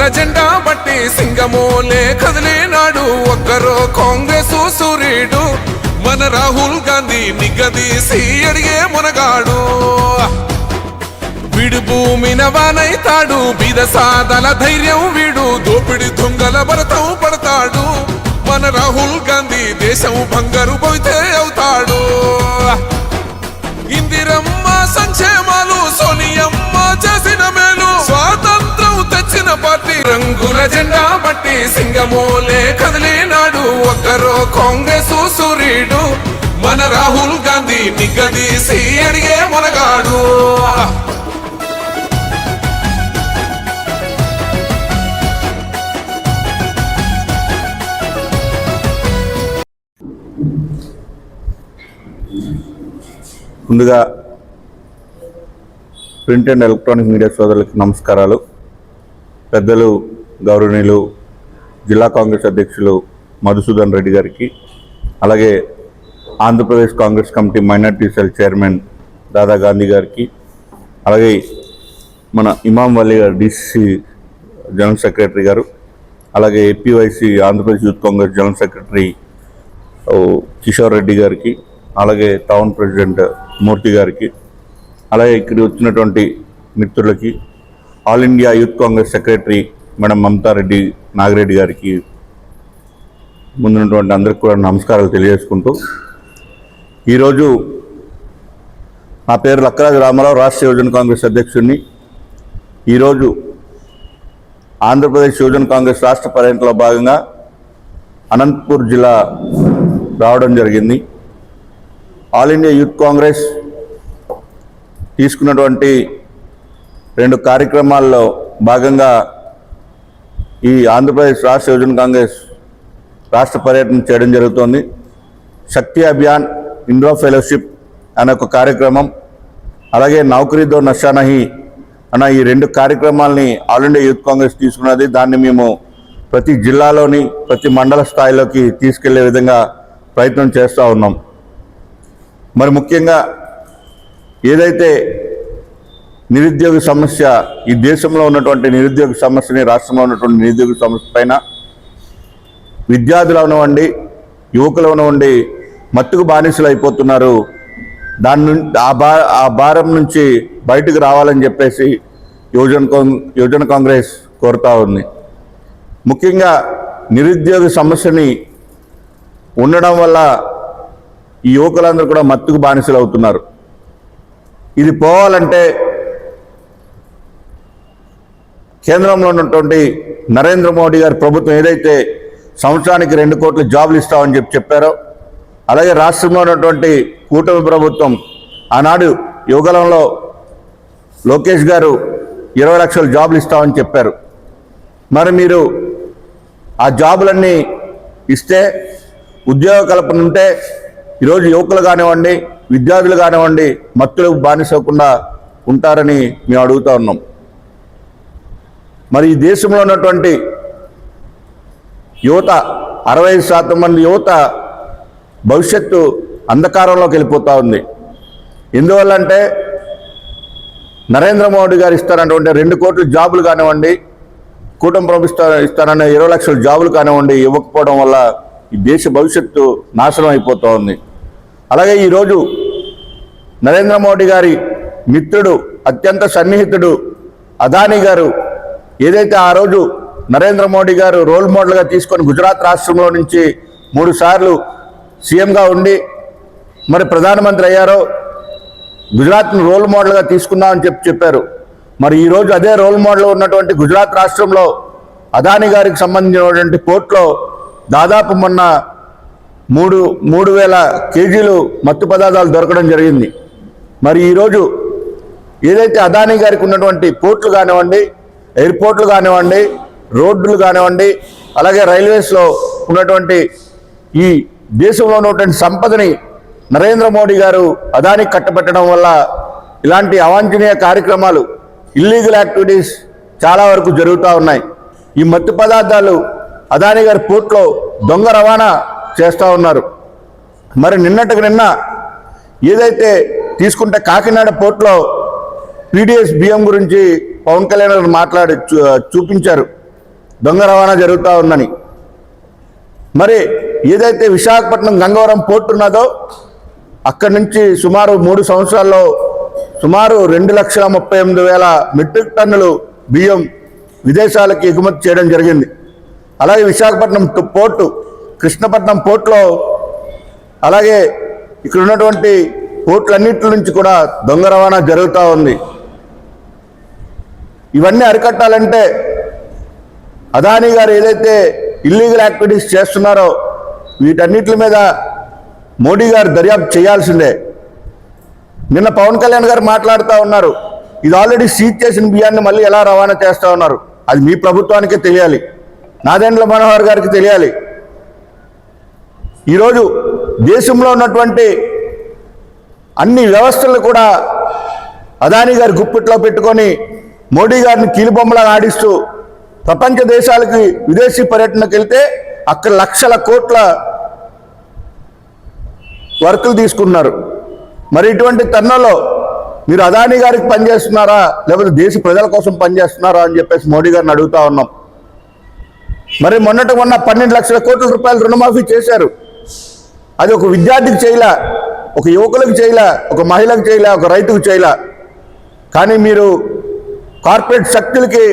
మూడు జెండా బట్టి సింగమోలే కదిలేనాడు ఒక్కరో కాంగ్రెస్ సూర్యుడు మన రాహుల్ గాంధీ నిగదీసి అడిగే మునగాడు. వీడు భూమిన వానైతాడు బీద సాదల ధైర్యం వీడు దోపిడి దొంగల భరతం పడతాడు. మన రాహుల్ గాంధీ దేశం బంగారు పోతే అవుతాడు. ఇందిరమ్మ సంక్షేమాలు సోనియమ్మ వచ్చిన పార్టీ రంగుల జెండా బట్టి సింగమోలే కదిలినాడు. ఒక్కరో కాంగ్రెస్ సూర్యుడు మన రాహుల్ గాంధీ నిగ్గదీసి అడిగే మునగాడు. ముందుగా ప్రింట్ అండ్ ఎలక్ట్రానిక్ మీడియా సోదరులకు నమస్కారాలు. పెద్దలు గౌరవనీయులు జిల్లా కాంగ్రెస్ అధ్యక్షులు మధుసూదన్ రెడ్డి గారికి అలాగే Andhra Pradesh Congress committee minority cell chairman Dada Gandhi గారికి అలాగే మన ఇమాం వల్లి గారు డిసిసి జనరల్ సెక్రటరీ గారు అలాగే APYC Andhra Pradesh youth Congress general secretary Kishore Reddy గారికి అలాగే టౌన్ ప్రెసిడెంట్ మూర్తి గారికి అలాగే ఇక్కడ వచ్చినటువంటి మిత్రులకి all India youth Congress secretary madam Mamata Reddy Nagireddy గారికి ముందున్నటువంటి అందరికి కూడా నమస్కారాలు తెలియజేసుకుంటూ ఈరోజు నా పేరు లక్కరాజు రామారావు రాష్ట్ర యువజన కాంగ్రెస్ అధ్యక్షుడిని. ఈరోజు ఆంధ్రప్రదేశ్ యువజన కాంగ్రెస్ రాష్ట్ర పర్యటనలో భాగంగా అనంతపూర్ జిల్లా రావడం జరిగింది. ఆల్ ఇండియా యూత్ కాంగ్రెస్ తీసుకున్నటువంటి రెండు కార్యక్రమాల్లో భాగంగా ఈ ఆంధ్రప్రదేశ్ రాష్ట్ర యువజన కాంగ్రెస్ రాష్ట్ర పర్యటన చేయడం జరుగుతోంది. శక్తి అభియాన్ ఇండో ఫెలోషిప్ అనే ఒక కార్యక్రమం అలాగే నౌకరీదో నషానహి అన్న ఈ రెండు కార్యక్రమాలని ఆల్ ఇండియా యూత్ కాంగ్రెస్ తీసుకున్నది. దాన్ని మేము ప్రతి జిల్లాలోని ప్రతి మండల స్థాయిలోకి తీసుకెళ్ళే విధంగా ప్రయత్నం చేస్తూ ఉన్నాం. మరి ముఖ్యంగా ఏదైతే నిరుద్యోగ సమస్య ఈ దేశంలో ఉన్నటువంటి నిరుద్యోగ సమస్యని రాష్ట్రంలో ఉన్నటువంటి నిరుద్యోగ సమస్య పైన విద్యార్థులు అవనివ్వండి యువకులు అవనివ్వండి మత్తుకు బానిసలు అయిపోతున్నారు. దాని నుంచి ఆ బా ఆ భారం నుంచి బయటకు రావాలని చెప్పేసి యువజన యువజన కాంగ్రెస్ కోరుతా ఉంది. ముఖ్యంగా నిరుద్యోగ సమస్యని ఉండడం వల్ల ఈ యువకులందరూ కూడా మత్తుకు బానిసలు అవుతున్నారు. ఇది పోవాలంటే కేంద్రంలో ఉన్నటువంటి నరేంద్ర మోడీ గారి ప్రభుత్వం ఏదైతే సంవత్సరానికి రెండు కోట్ల జాబులు ఇస్తామని చెప్పి చెప్పారో అలాగే రాష్ట్రంలో ఉన్నటువంటి కూటమి ప్రభుత్వం ఆనాడు యువగలంలో లోకేష్ గారు ఇరవై లక్షల జాబులు ఇస్తామని చెప్పారు. మరి మీరు ఆ జాబులన్నీ ఇస్తే ఉద్యోగ కల్పన ఉంటే ఈరోజు యువకులు కానివ్వండి విద్యార్థులు కానివ్వండి మత్తులకు బానిసకుండా ఉంటారని మేము అడుగుతా ఉన్నాం. మరి ఈ దేశంలో ఉన్నటువంటి యువత అరవై ఐదు శాతం మంది యువత భవిష్యత్తు అంధకారంలోకి వెళ్ళిపోతూ ఉంది. ఎందువల్ల అంటే నరేంద్ర మోడీ గారు ఇస్తారన్నటువంటి రెండు కోట్ల జాబులు కానివ్వండి కూటమి ప్రభుత్వం ఇస్తానన్న ఇరవై లక్షల జాబులు కానివ్వండి ఇవ్వకపోవడం వల్ల ఈ దేశ భవిష్యత్తు నాశనం అయిపోతూ ఉంది. అలాగే ఈరోజు నరేంద్ర మోడీ గారి మిత్రుడు అత్యంత సన్నిహితుడు అదానీ గారు ఏదైతే ఆ రోజు నరేంద్ర మోడీ గారు రోల్ మోడల్గా తీసుకొని గుజరాత్ రాష్ట్రంలో నుంచి మూడు సార్లు సీఎంగా ఉండి మరి ప్రధానమంత్రి అయ్యారో గుజరాత్ను రోల్ మోడల్గా తీసుకున్నామని చెప్పి చెప్పారు. మరి ఈరోజు అదే రోల్ మోడల్ ఉన్నటువంటి గుజరాత్ రాష్ట్రంలో అదాని గారికి సంబంధించినటువంటి పోర్ట్లో దాదాపు మొన్న మూడు మూడు వేల కేజీలు మత్తు పదార్థాలు దొరకడం జరిగింది. మరి ఈరోజు ఏదైతే అదానీ గారికి ఉన్నటువంటి పోర్ట్లు కానివ్వండి ఎయిర్పోర్ట్లు కానివ్వండి రోడ్లు కానివ్వండి అలాగే రైల్వేస్లో ఉన్నటువంటి ఈ దేశంలో ఉన్నటువంటి సంపదని నరేంద్ర మోడీ గారు అదానికి కట్టబెట్టడం వల్ల ఇలాంటి అవాంఛనీయ కార్యక్రమాలు ఇల్లీగల్ యాక్టివిటీస్ చాలా వరకు జరుగుతూ ఉన్నాయి. ఈ మత్తు పదార్థాలు అదాని గారి పోర్ట్లో దొంగ రవాణా చేస్తూ ఉన్నారు. మరి నిన్నటికి నిన్న ఏదైతే తీసుకుంటే కాకినాడ పోర్ట్లో పీడిఎస్ బియ్యం గురించి పవన్ కళ్యాణ్ గారు మాట్లాడి చూ- చూపించారు. దొంగ రవాణా జరుగుతూ ఉందని. మరి ఏదైతే విశాఖపట్నం గంగవరం పోర్టు ఉన్నదో అక్కడి నుంచి సుమారు మూడు సంవత్సరాల్లో సుమారు రెండు లక్షల ముప్పై ఎనిమిది వేల మెట్రిక్ టన్నులు బియ్యం విదేశాలకు ఎగుమతి చేయడం జరిగింది. అలాగే విశాఖపట్నం టు- పోర్టు కృష్ణపట్నం పోర్టులో అలాగే ఇక్కడ ఉన్నటువంటి పోర్టులన్నింటి నుంచి కూడా దొంగ రవాణా జరుగుతూ ఉంది. ఇవన్నీ అరికట్టాలంటే అదానీ గారు ఏదైతే ఇల్లీగల్ యాక్టివిటీస్ చేస్తున్నారో వీటన్నిటి మీద మోడీ గారు దర్యాప్తు చేయాల్సిందే. నిన్న పవన్ కళ్యాణ్ గారు మాట్లాడుతూ ఉన్నారు. ఇది ఆల్రెడీ సీజ్ చేసిన బియ్యాన్ని మళ్ళీ ఎలా రవాణా చేస్తూ ఉన్నారు? అది మీ ప్రభుత్వానికే తెలియాలి. నాదెండ్ల మనోహర్ గారికి తెలియాలి. ఈరోజు దేశంలో ఉన్నటువంటి అన్ని వ్యవస్థలను కూడా అదానీ గారి గుప్పిట్లో పెట్టుకొని మోడీ గారిని కీలుబొమ్మలా ఆడిస్తూ ప్రపంచ దేశాలకి విదేశీ పర్యటనకు వెళ్తే అక్కడ లక్షల కోట్ల వర్కులు తీసుకున్నారు. మరి ఇటువంటి తరుణంలో మీరు అదానీ గారికి పనిచేస్తున్నారా? లేకపోతే దేశ ప్రజల కోసం పనిచేస్తున్నారా అని చెప్పేసి మోడీ గారిని అడుగుతా ఉన్నాం. మరి మొన్నటి మొన్న పన్నెండు లక్షల కోట్ల రూపాయలు రుణమాఫీ చేశారు. అది ఒక విద్యార్థికి చేయలే ఒక యువకులకు చేయలే ఒక మహిళకు చేయలే ఒక రైతుకు చేయలే. కానీ మీరు కార్పొరేట్ శక్తులకి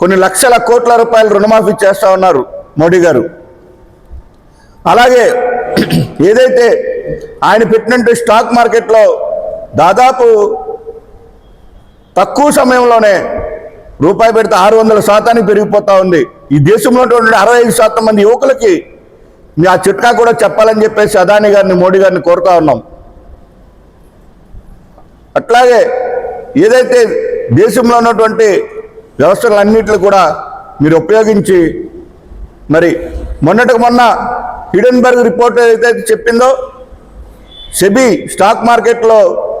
కొన్ని లక్షల కోట్ల రూపాయలు రుణమాఫీ చేస్తూ ఉన్నారు మోడీ గారు. అలాగే ఏదైతే ఆయన పెట్టినట్టు స్టాక్ మార్కెట్లో దాదాపు తక్కువ సమయంలోనే రూపాయి పెడితే ఆరు వందల శాతానికి పెరిగిపోతూ ఉంది. ఈ దేశంలో ఉన్నటువంటి అరవై ఐదు శాతం మంది యువకులకి మీ ఆ చిట్కా కూడా చెప్పాలని చెప్పేసి అదాని గారిని మోడీ గారిని కోరుతా ఉన్నాం. అట్లాగే ఏదైతే దేశంలో ఉన్నటువంటి వ్యవస్థలన్నింటిని కూడా మీరు ఉపయోగించి మరి మొన్నటికి మొన్న హిడెన్బర్గ్ రిపోర్ట్ ఏదైతే చెప్పిందో సెబీ స్టాక్ మార్కెట్లో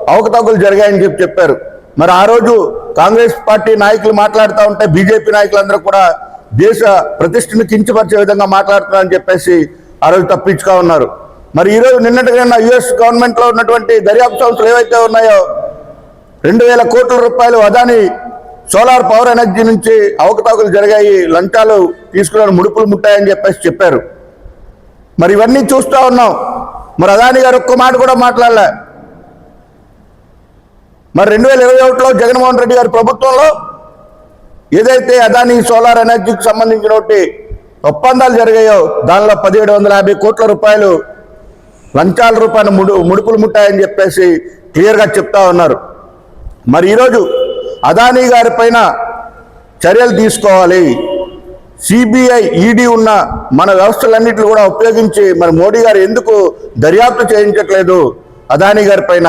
అవకతవకలు జరిగాయని చెప్పి చెప్పారు. మరి ఆ రోజు కాంగ్రెస్ పార్టీ నాయకులు మాట్లాడుతూ ఉంటే బీజేపీ నాయకులందరూ కూడా దేశ ప్రతిష్టను కించపరిచే విధంగా మాట్లాడుతున్నారని చెప్పేసి ఆ రోజు తప్పించుకో ఉన్నారు మరి ఈరోజు నిన్నటి నిన్న యుఎస్ గవర్నమెంట్లో ఉన్నటువంటి దర్యాప్తు సంస్థలు ఏవైతే ఉన్నాయో రెండు వేల కోట్ల రూపాయలు అదాని సోలార్ పవర్ ఎనర్జీ నుంచి అవకతవకలు జరిగాయి. లంచాలు తీసుకున్న ముడుపులు ముట్టాయని చెప్పేసి చెప్పారు. మరి ఇవన్నీ చూస్తూ ఉన్నాం. మరి అదాని గారు ఒక్క మాట కూడా మాట్లాడలే. మరి రెండు వేల ఇరవై ఒకటిలో జగన్మోహన్ రెడ్డి గారి ప్రభుత్వంలో ఏదైతే అదాని సోలార్ ఎనర్జీకి సంబంధించినటువంటి ఒప్పందాలు జరిగాయో దానిలో పదిహేడు వందల యాభై కోట్ల రూపాయలు లంచాల రూపాయలు ముడు ముడుపులు ముట్టాయని చెప్పేసి క్లియర్గా చెప్తా ఉన్నారు. మరి ఈరోజు అదానీ గారి పైన చర్యలు తీసుకోవాలి. సిబిఐ ఈడీ ఉన్న మన వ్యవస్థలన్నింటిని కూడా ఉపయోగించి మరి మోడీ గారు ఎందుకు దర్యాప్తు చేయించట్లేదు? అదానీ గారి పైన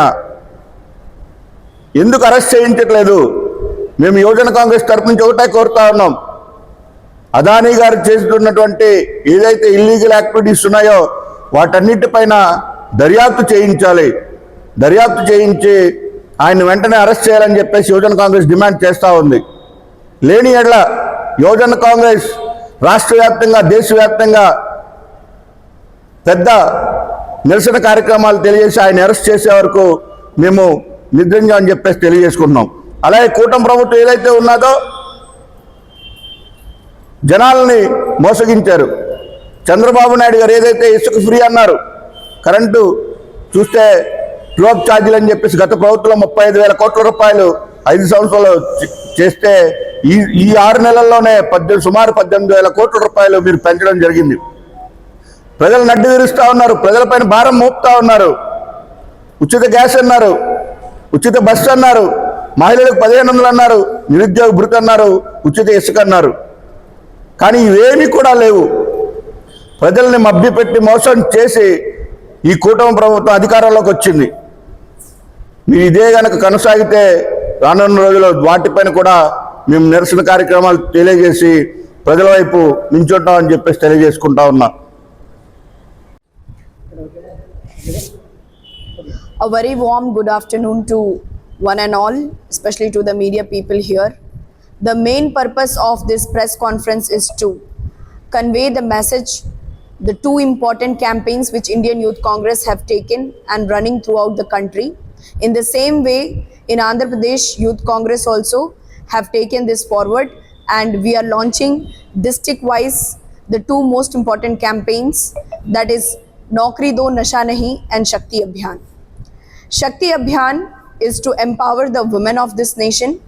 ఎందుకు అరెస్ట్ చేయించట్లేదు? మేము యువజన కాంగ్రెస్ తరపు నుంచి ఒకటే కోరుతా ఉన్నాం. అదానీ గారు చేస్తున్నటువంటి ఏదైతే ఇల్లీగల్ యాక్టివిటీస్ ఉన్నాయో వాటన్నిటిపైన దర్యాప్తు చేయించాలి. దర్యాప్తు చేయించి ఆయన వెంటనే అరెస్ట్ చేయాలని చెప్పేసి యువజన కాంగ్రెస్ డిమాండ్ చేస్తూ ఉంది. లేని ఎడ్ల యువజన కాంగ్రెస్ రాష్ట్ర వ్యాప్తంగా దేశవ్యాప్తంగా పెద్ద నిరసన కార్యక్రమాలు తెలియజేసి ఆయన అరెస్ట్ చేసే వరకు మేము నిద్రించాం అని చెప్పేసి తెలియజేసుకుంటున్నాం. అలాగే కూటమి ప్రభుత్వం ఏదైతే ఉన్నదో జనాల్ని మోసగించారు. చంద్రబాబు నాయుడు గారు ఏదైతే ఇసుక ఫ్రీ అన్నారు కరెంటు చూస్తే ట్రోప్ ఛార్జీలు అని చెప్పేసి గత ప్రభుత్వంలో ముప్పై ఐదు వేల కోట్ల రూపాయలు ఐదు సంవత్సరాలు చేస్తే ఈ ఈ ఆరు నెలల్లోనే పద్దెనిమిది సుమారు పద్దెనిమిది వేల కోట్ల రూపాయలు మీరు పెంచడం జరిగింది. ప్రజలు నడ్డు విరుస్తూ ఉన్నారు ప్రజలపైన భారం మోపుతా ఉన్నారు. ఉచిత గ్యాస్ అన్నారు ఉచిత బస్సు అన్నారు మహిళలకు పదిహేను వందలు అన్నారు నిరుద్యోగ భృతి అన్నారు ఉచిత ఇసుక అన్నారు. కానీ ఇవేమీ కూడా లేవు. ప్రజల్ని మభ్యపెట్టి మోసం చేసి ఈ కూటమి ప్రభుత్వం అధికారంలోకి వచ్చింది. మీరు ఇదే కనుక కొనసాగితే రానున్న రోజుల్లో వాటిపైన కూడా మేము నిరసన కార్యక్రమాలు తెలియజేసి ప్రజల వైపు నించుంటామని చెప్పేసి తెలియజేసుకుంటా ఉన్నా A very warm good afternoon to one and all, especially to the media people here. The main purpose of this press conference is to convey the message, the two important campaigns which Indian Youth Congress have taken and running throughout the country. In the same way, in Andhra Pradesh Youth Congress also have taken this forward and we are launching district wise the two most important campaigns that is Naukri Do Nasha Nahi and Shakti Abhiyan. Shakti Abhiyan is to empower the women of this nation.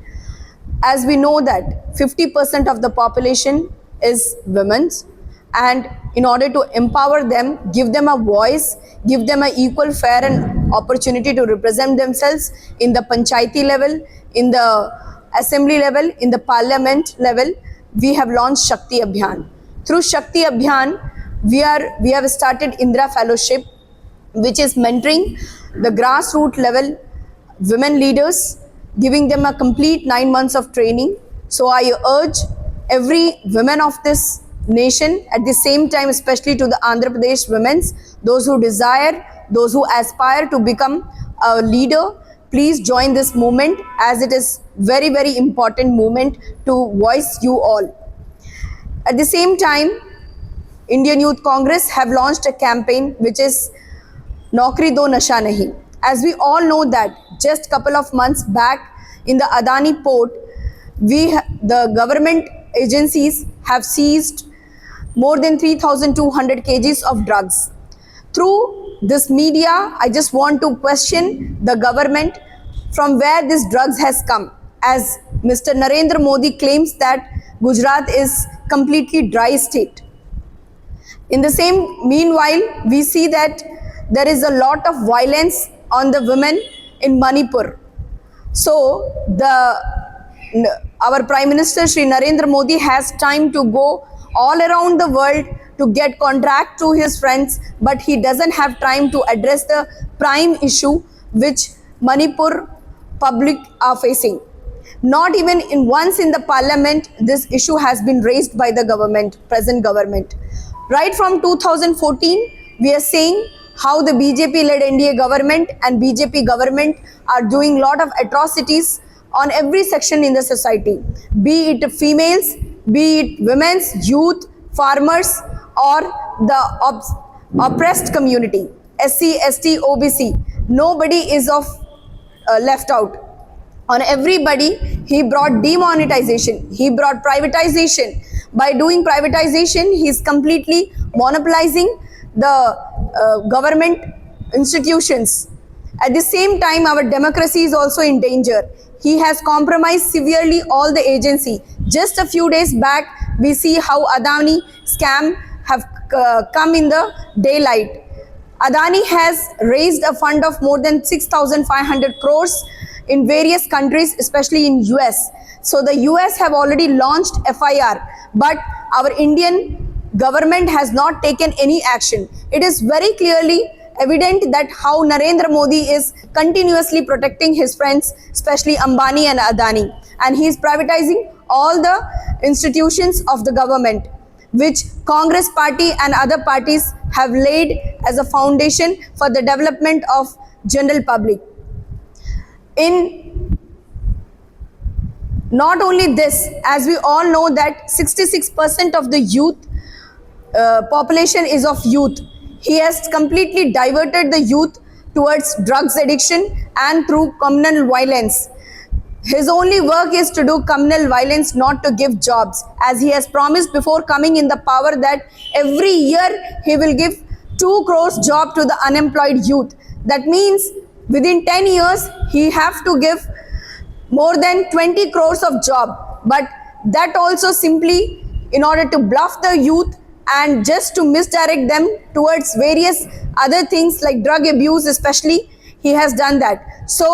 As we know that 50% of the population is women's and in order to empower them, give them a voice, give them a equal fair and opportunity to represent themselves in the panchayati level, in the assembly level, in the parliament level, we have launched Shakti Abhiyan. Through Shakti Abhiyan, we are we have started Indra Fellowship, which is mentoring the grassroots level women leaders, giving them a complete nine months of training. So I urge every women of this nation at the same time, especially to the Andhra Pradesh women's, those who desire, those who aspire to become a leader, please join this movement as it is very very important movement to voice you all. At the same time, Indian Youth Congress have launched a campaign which is Naukri Do Nasha Nahi. As we all know that just a couple of months back in the Adani port, we the government agencies have seized more than 3,200 kgs of drugs. Through this media, I just want to question the government from where this drugs has come. As Mr. Narendra Modi claims that Gujarat is completely dry state. In the same meanwhile, we see that there is a lot of violence on the women in Manipur. So the our Prime Minister Sri Narendra Modi has time to go all around the world to get contract to his friends, but he doesn't have time to address the prime issue which Manipur public are facing. Not even in once in the parliament, this issue has been raised by the government, present government. Right from 2014, we are seeing how the BJP-led NDA government and BJP government are doing lot of atrocities on every section in the society, be it females, be it women's, youth, farmers, or the op- oppressed community, SC, ST, OBC. Nobody is of uh, left out. On everybody he brought demonetization. He brought privatization. By doing privatization he is completely monopolizing the uh, government institutions. At the same time our democracy is also in danger. He has compromised severely all the agency just a few days back we see how adani scam have uh, come in the daylight Adani has raised a fund of more than 6,500 crores in various countries, especially in US. So the US have already launched FIR, but our Indian government has not taken any action. It is very clearly evident that how Narendra Modi is continuously protecting his friends, especially Ambani and Adani, and he is privatizing all the institutions of the government which Congress party and other parties have laid as a foundation for the development of general public. In not only this, as we all know that 66% of the youth uh, population is of youth. He has completely diverted the youth towards drugs addiction and through communal violence. His only work is to do communal violence, not to give jobs, as he has promised before coming in the power that every year he will give 2 crores job to the unemployed youth. That means within 10 years he have to give more than 20 crores of job but that also simply in order to bluff the youth and just to misdirect them towards various other things like drug abuse especially he has done that. So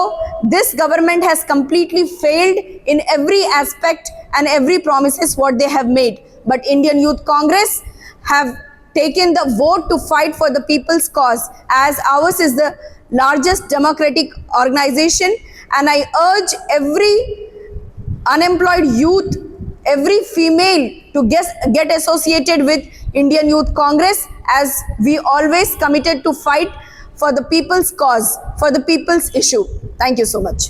this government has completely failed in every aspect and every promises what they have made. But indian youth congress have taken the vote to fight for the people's cause. As ours is the largest democratic organization and i urge every unemployed youth every female to get, get associated with indian youth congress as we always committed to fight for the people's cause for the people's issue. Thank you so much